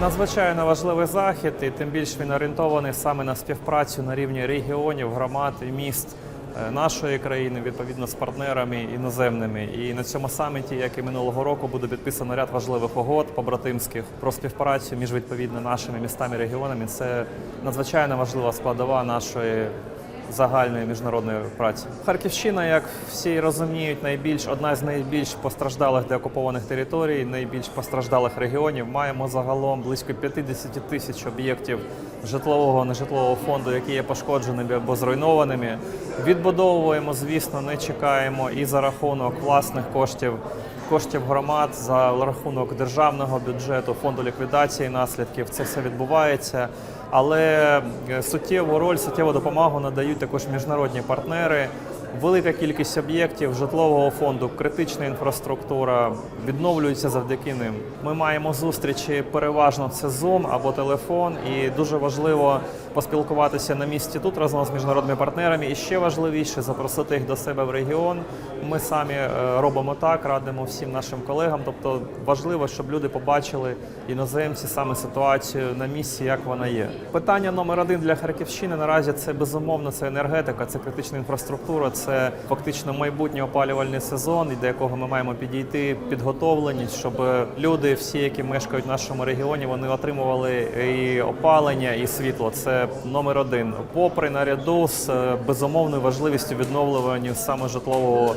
Надзвичайно важливий захід, і тим більш він орієнтований саме на співпрацю на рівні регіонів, громад і міст е, нашої країни, відповідно з партнерами іноземними. І на цьому саміті, як і минулого року, буде підписано ряд важливих угод побратимських про співпрацю між відповідно нашими містами і регіонами. Це надзвичайно важлива складова нашої загальної міжнародної праці. Харківщина, як всі розуміють, найбільш одна з найбільш постраждалих деокупованих територій, найбільш постраждалих регіонів. Маємо загалом близько 50 тисяч об'єктів житлового нежитлового фонду, які є пошкодженими або зруйнованими. Відбудовуємо, звісно, не чекаємо і за рахунок власних коштів. Коштів громад за рахунок державного бюджету, фонду ліквідації наслідків це все відбувається. Але е, суттєву роль, суттєву допомогу надають також міжнародні партнери. Велика кількість об'єктів житлового фонду, критична інфраструктура відновлюється завдяки ним. Ми маємо зустрічі переважно це Zoom або телефон, і дуже важливо поспілкуватися на місці тут разом з міжнародними партнерами. І ще важливіше запросити їх до себе в регіон. Ми самі е, робимо так, радимо всім нашим колегам. Тобто важливо, щоб люди побачили іноземці саме ситуацію на місці, як вона є. Питання номер один для Харківщини наразі це безумовно це енергетика, це критична інфраструктура, це фактично майбутній опалювальний сезон, до якого ми маємо підійти підготовлені, щоб люди, всі, які мешкають в нашому регіоні, вони отримували і опалення, і світло. Це номер один. Попри наряду з е, безумовною важливістю відновлювання саме житлового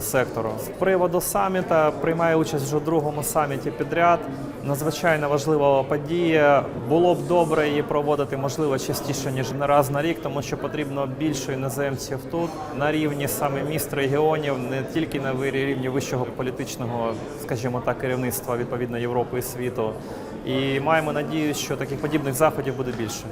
сектору. З приводу саміта приймає участь вже в другому саміті підряд. Надзвичайно важлива подія. Було б добре її проводити можливо частіше ніж не раз на рік, тому що потрібно більше іноземців тут на рівні саме міст регіонів, не тільки на рівні вищого політичного, скажімо так, керівництва відповідно Європи і світу. І маємо надію, що таких подібних заходів буде більше.